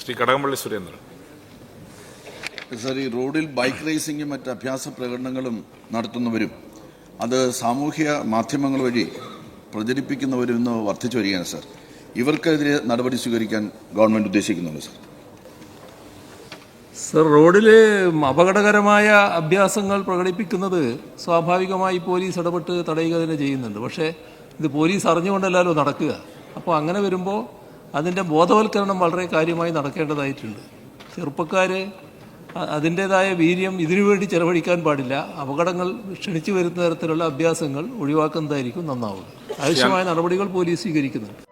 Shri Kadakampally Surendran. Sir ഈ റോഡിൽ bike റേസിംഗും മറ്റ് അഭ്യാസ പ്രകടനങ്ങളും നടത്തുന്നവരും അത് സാമൂഹ്യ മാധ്യമങ്ങൾ വഴി പ്രചരിപ്പിക്കുന്നവരും ഇന്ന് വർദ്ധിച്ചു വരികയാണ് സർ ഇവർക്കെതിരെ നടപടി സ്വീകരിക്കാൻ ഗവൺമെന്റ് ഉദ്ദേശിക്കുന്നുണ്ട് സർ സർ റോഡിൽ അപകടകരമായ അഭ്യാസങ്ങൾ പ്രകടിപ്പിക്കുന്നത് സ്വാഭാവികമായി പോലീസ് ഇടപെട്ട് തടയുക തന്നെ ചെയ്യുന്നുണ്ട്. പക്ഷേ ഇത് പോലീസ് അറിഞ്ഞുകൊണ്ടല്ലല്ലോ നടക്കുക. അപ്പോൾ അങ്ങനെ വരുമ്പോൾ അതിന്റെ ബോധവൽക്കരണം വളരെ കാര്യമായി നടക്കേണ്ടതായിട്ടുണ്ട്. ചെറുപ്പക്കാർ അതിന്റേതായ വീര്യം ഇതിനു വേണ്ടി ചെലവഴിക്കാൻ പാടില്ല. അപകടങ്ങൾ ക്ഷണിച്ചു വരുന്ന തരത്തിലുള്ള അഭ്യാസങ്ങൾ ഒഴിവാക്കുന്നതായിരിക്കും നന്നാവുക. ആവശ്യമായ നടപടികൾ പോലീസ് സ്വീകരിക്കുന്നുണ്ട്.